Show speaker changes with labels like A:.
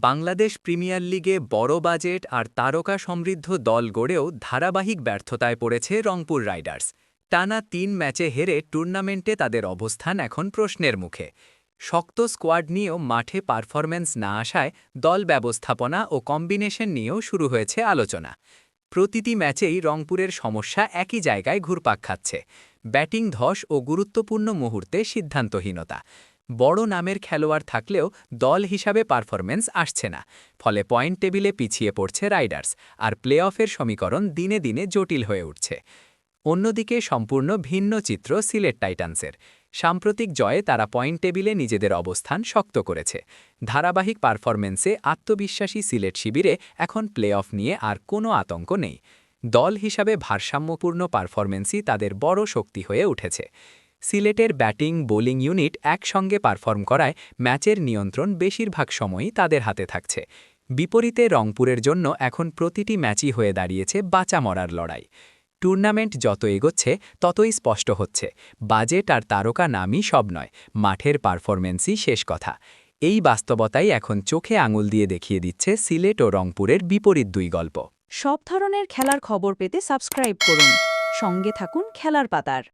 A: Bangladesh premier লিগে বড় budget আর তারকা সমৃদ্ধ দল গড়েও ধারাবাহিক ব্যর্থতায় পড়েছে রংপুর রাইডার্স। টানা তিন ম্যাচে হেরে টুর্নামেন্টে তাদের অবস্থান এখন প্রশ্নের মুখে। শক্ত স্কোয়াড নিয়েও মাঠে পারফরম্যান্স না আসায় দল ব্যবস্থাপনা ও কম্বিনেশন নিয়েও শুরু হয়েছে আলোচনা। প্রতিটি ম্যাচেই রংপুরের সমস্যা একই জায়গায় ঘুরপাক খাচ্ছে। ব্যাটিং ধস ও গুরুত্বপূর্ণ মুহূর্তে সিদ্ধান্তহীনতা। বড় নামের খেলোয়াড় থাকলেও দল হিসাবে পারফরম্যান্স আসছে না। ফলে পয়েন্ট টেবিলে পিছিয়ে পড়ছে রাইডার্স আর প্লে অফের সমীকরণ দিনে দিনে জটিল হয়ে উঠছে। অন্যদিকে সম্পূর্ণ ভিন্ন চিত্র সিলেট টাইটান্সের। সাম্প্রতিক জয়ে তারা পয়েন্ট টেবিলে নিজেদের অবস্থান শক্ত করেছে। ধারাবাহিক পারফরমেন্সে আত্মবিশ্বাসী সিলেট শিবিরে এখন প্লে অফ নিয়ে আর কোনো আতঙ্ক নেই। দল হিসাবে ভারসাম্যপূর্ণ পারফরমেন্সই তাদের বড় শক্তি হয়ে উঠেছে। সিলেটের ব্যাটিং, বোলিং ইউনিট একসঙ্গে পারফর্ম করায় ম্যাচের নিয়ন্ত্রণ বেশিরভাগ সময়ই তাদের হাতে থাকছে। বিপরীতে রংপুরের জন্য এখন প্রতিটি ম্যাচই হয়ে দাঁড়িয়েছে বাঁচা মরার লড়াই। টুর্নামেন্ট যত এগোচ্ছে, ততই স্পষ্ট হচ্ছে। বাজেট আর তারকা নামই সব নয়, মাঠের পারফরমেন্সই শেষ কথা। এই বাস্তবতাই এখন চোখে আঙুল দিয়ে দেখিয়ে দিচ্ছে সিলেট ও রংপুরের বিপরীত দুই গল্প।
B: সব ধরনের খেলার খবর পেতে সাবস্ক্রাইব করুন। সঙ্গে থাকুন খেলার পাতার।